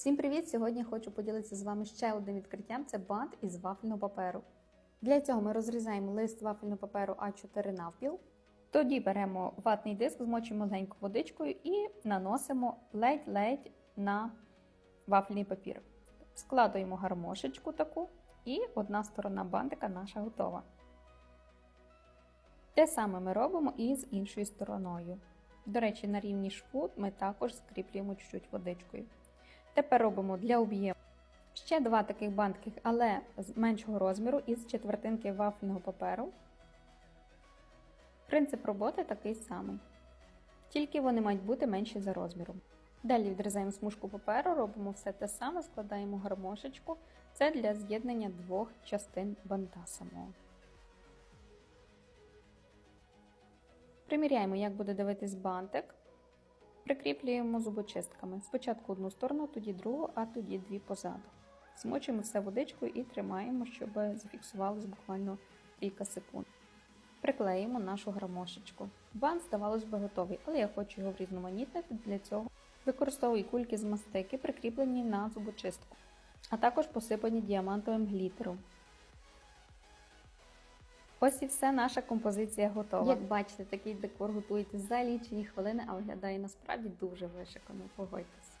Всім привіт! Сьогодні хочу поділитися з вами ще одним відкриттям це бант із вафельного паперу. Для цього ми розрізаємо лист вафельного паперу А4 навпіл. Тоді беремо ватний диск, змочуємо маленьку водичкою і наносимо ледь-ледь на вафельний папір. Складуємо гармошечку таку, і одна сторона бантика наша готова. Те саме ми робимо і з іншою стороною. До речі, на рівні шву ми також скріплюємо чуть-чуть водичкою. Тепер робимо для об'єму ще два таких бантиків, але з меншого розміру із четвертинки вафельного паперу. Принцип роботи такий самий. Тільки вони мають бути менші за розміром. Далі відрізаємо смужку паперу, робимо все те саме, складаємо гармошечку. Це для з'єднання двох частин банта самого. Приміряємо, як буде дивитись бантик. Прикріплюємо зубочистками. Спочатку одну сторону, тоді другу, а тоді дві позаду. Змочуємо все водичкою і тримаємо, щоб зафіксувалось буквально кілька секунд. Приклеїмо нашу грамошечку. Бант, здавалось би, готовий, але я хочу його врізноманітнити. Для цього використовую кульки з мастики, прикріплені на зубочистку, а також посипані діамантовим глітером. Ось і все, наша композиція готова. Як бачите, такий декор готуєте за лічені хвилини, а виглядає насправді дуже вишикано, погодьтесь.